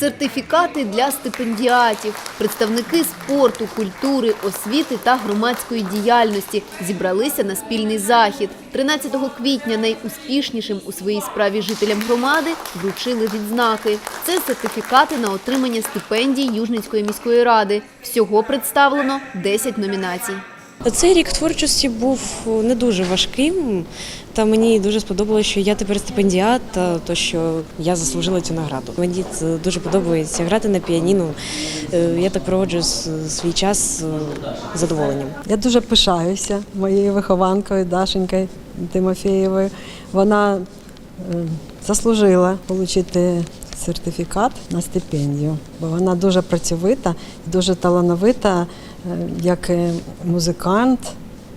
Сертифікати для стипендіатів, представники спорту, культури, освіти та громадської діяльності зібралися на спільний захід. 13 квітня найуспішнішим у своїй справі жителям громади вручили відзнаки. Це сертифікати на отримання стипендій Южницької міської ради. Всього представлено 10 номінацій. Цей рік творчості був не дуже важким, та мені дуже сподобалося, що я тепер стипендіат, то що я заслужила цю награду. Мені це дуже подобається грати на піаніно. Е, Я так проводжу свій час е, з задоволенням. Я дуже пишаюся моєю вихованкою Дашенькою Тимофєєвою. Вона е, заслужила отримати сертифікат на стипендію, бо вона дуже працьовита, дуже талановита, е, як музикант,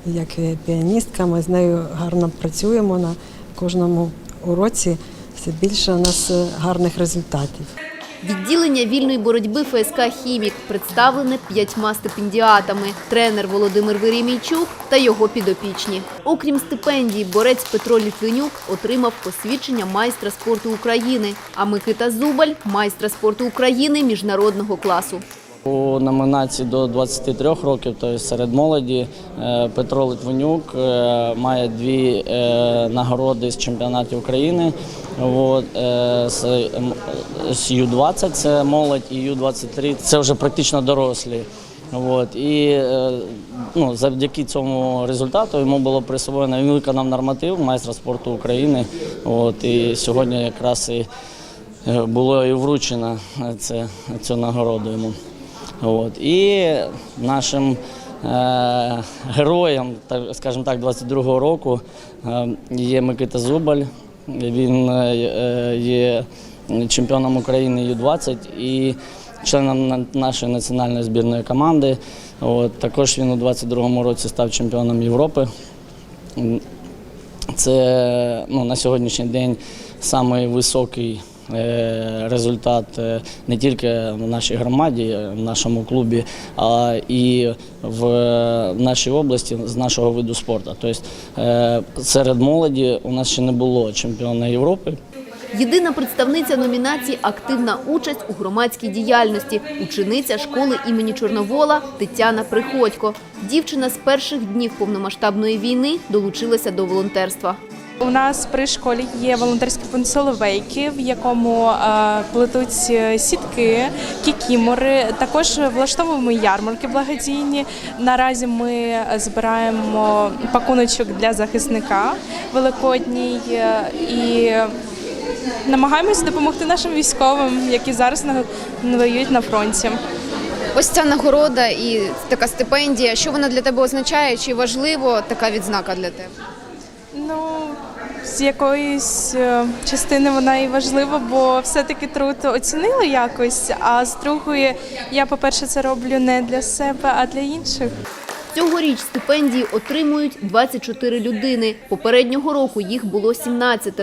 як піаністка. Ми з нею гарно працюємо на кожному уроці. Все більше у нас гарних результатів. Відділення вільної боротьби ФСК «Хімік» представлене п'ятьма стипендіатами – тренер Володимир Веремійчук та його підопічні. Окрім стипендії, борець Петро Літвинюк отримав посвідчення майстра спорту України, а Микита Зубаль – майстра спорту України міжнародного класу. У номінації до 23 років, тобто серед молоді, е, Петро Литвинюк е, має дві е, нагороди з чемпіонатів України. З, Ю-20 це молодь і Ю-23 це вже практично дорослі. І ну, завдяки цьому результату йому було присвоєно, він виконав норматив майстра спорту України. І сьогодні якраз і було і вручено цю нагороду йому. От. І нашим е, героям, так, скажімо так, 22-го року е, є Микита Зубаль. Він е, є чемпіоном України Ю-20 і членом нашої національної збірної команди. От. Також він у 22-му році став чемпіоном Європи. Це ну, на сьогоднішній день самий високий е, результат е, не тільки в нашій громаді, е, в нашому клубі, а і в е, нашій області з нашого виду спорту. Тобто е, серед молоді у нас ще не було чемпіона Європи. Єдина представниця номінації «Активна участь у громадській діяльності» – учениця школи імені Чорновола Тетяна Приходько. Дівчина з перших днів повномасштабної війни долучилася до волонтерства. У нас при школі є волонтерський пункт Соловейки, в якому е, плетуть е, сітки, кікімори. Також влаштовуємо ярмарки благодійні. Наразі ми збираємо пакуночок для захисника великодній е, і намагаємося допомогти нашим військовим, які зараз воюють на фронті. Ось ця нагорода і така стипендія. Що вона для тебе означає? Чи важливо така відзнака для тебе? Ну, з якоїсь е, частини вона і важлива, бо все-таки труд оцінили якось. А з другої, я, по-перше, це роблю не для себе, а для інших. Цьогоріч стипендії отримують 24 людини. Попереднього року їх було 17.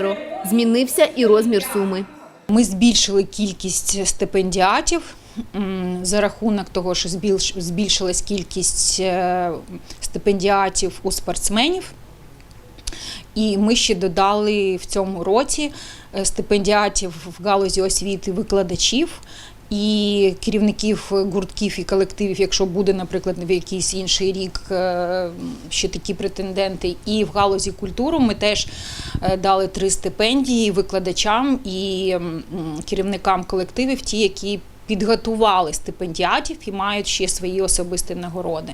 Змінився і розмір суми. Ми збільшили кількість стипендіатів за рахунок того, що збільш- збільшилась кількість е, стипендіатів у спортсменів. І ми ще додали в цьому році е, стипендіатів в галузі освіти викладачів і керівників гуртків і колективів, якщо буде, наприклад, в якийсь інший рік е, ще такі претенденти. І в галузі культури ми теж е, дали три стипендії викладачам і керівникам колективів, ті, які підготували стипендіатів і мають ще свої особисті нагороди.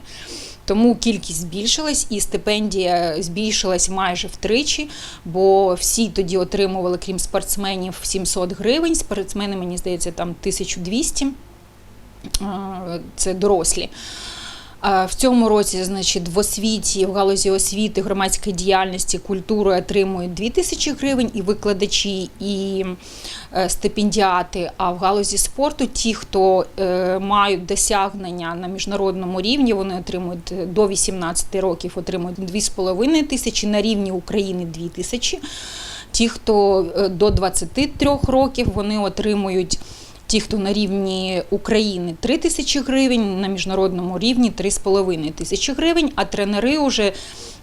Тому кількість збільшилась і стипендія збільшилась майже втричі, бо всі тоді отримували, крім спортсменів, 700 гривень. Спортсмени, мені здається, там 1200. А, Це дорослі. В цьому році, значить, в освіті, в галузі освіти, громадської діяльності, культури отримують 2 тисячі гривень і викладачі, і е, стипендіати. А в галузі спорту ті, хто е, мають досягнення на міжнародному рівні, вони отримують е, до 18 років, отримують 2,5 тисячі, на рівні України 2 тисячі. Ті, хто до 23 років, вони отримують ті, хто на рівні України 3 тисячі гривень, на міжнародному рівні 3,5 тисячі гривень, а тренери вже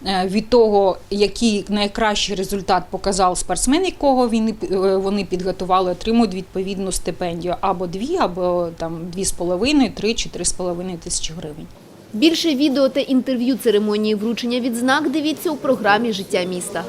е, від того, який найкращий результат показав спортсмен, якого він, е, вони підготували, отримують відповідну стипендію або 2, або там 2,5, 3 чи 3,5 тисячі гривень. Більше відео та інтерв'ю церемонії вручення відзнак дивіться у програмі «Життя міста».